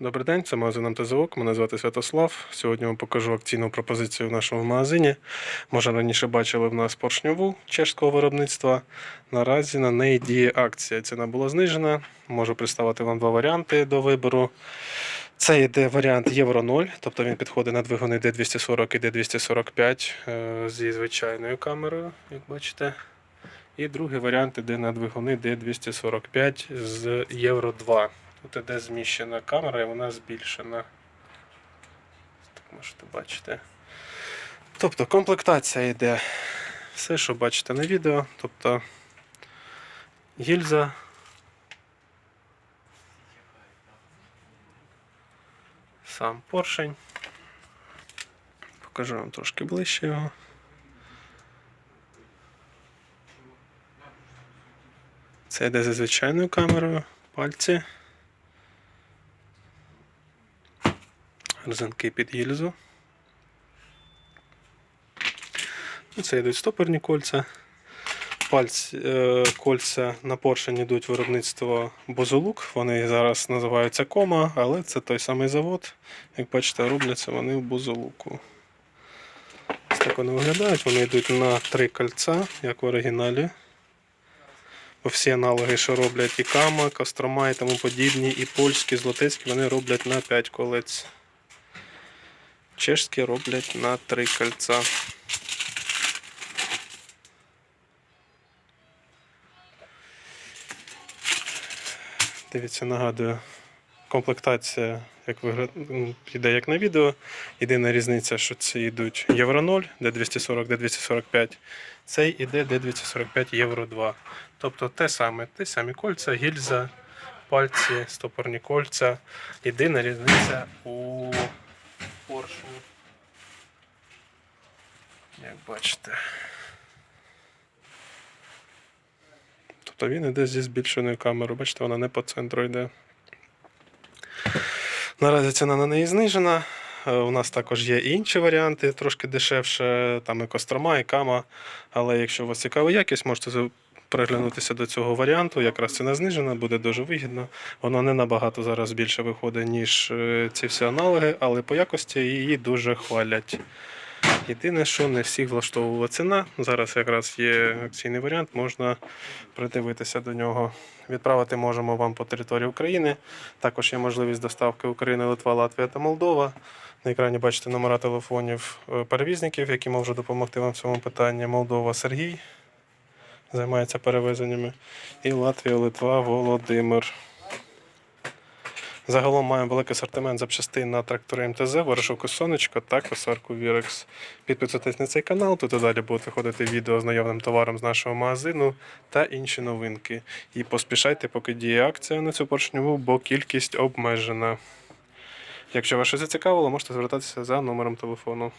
Добрий день, це магазин МТЗОК. Мене звати Святослав. Сьогодні вам покажу акційну пропозицію в нашому магазині. Може раніше бачили в нас поршньову чешського виробництва. Наразі на неї діє акція. Ціна була знижена. Можу представити вам два варіанти до вибору. Це йде варіант Євро 0, тобто він підходить на двигуни D240 і D245 е, зі звичайною камерою, як бачите. І другий варіант іде на двигуни D245 з Євро 2. Тут іде зміщена камера і вона збільшена. Так можете бачити. Тобто комплектація йде все, що бачите на відео. Тобто гільза. Сам поршень. Покажу вам трошки ближче його. Це йде за звичайною камерою, пальці. Резинки під гільзу. Це йдуть стопорні кольця. Пальці, е, кольця на поршень йдуть виробництво Бозолук. Вони зараз називаються Кома, але це той самий завод. Як бачите, робляться вони в Бозолуку. Ось так вони виглядають. Вони йдуть на три кольця, як в оригіналі. Бо всі аналоги, що роблять і Кама, Кострома і тому подібні, і польські, злотецькі, вони роблять на 5 колець. Чешські роблять на 3 кольця. Дивіться, нагадую, комплектація як вигля... йде як на відео. Єдина різниця, що ці йдуть Євро 0, де 240, де 245. Цей іде де 245 Євро 2. Тобто те саме, ті самі кольця, гільза, пальці, стопорні кольця. Єдина різниця у поршні. Як бачите. Тобто він іде зі збільшеною камерою. Бачите, вона не по центру йде. Наразі ціна на неї знижена. Е, У нас також є і інші варіанти, трошки дешевше, там і Кострома, і Кама. Але якщо вас цікава якість, можете переглянутися до цього варіанту. Якраз ціна знижена, буде дуже вигідно. Воно не набагато зараз більше виходить, ніж е, ці всі аналоги, але по якості її дуже хвалять. Єдине, що не всіх влаштовувала ціна. Зараз якраз є акційний варіант, можна придивитися до нього. Відправити можемо вам по території України. Також є можливість доставки Україна, Литва, Латвія та Молдова. На екрані бачите номера телефонів е, перевізників, які можуть допомогти вам в цьому питанні. Молдова Сергій займається перевезеннями. І Латвія, Литва, Володимир. Загалом маємо великий асортимент запчастин на трактори МТЗ, вирішовку сонечко та косарку Вірекс. Підписуйтесь на цей канал, тут і далі будуть виходити відео з наявним товаром з нашого магазину та інші новинки. І поспішайте, поки діє акція на цю поршньову, бо кількість обмежена. Якщо вас щось зацікавило, можете звертатися за номером телефону.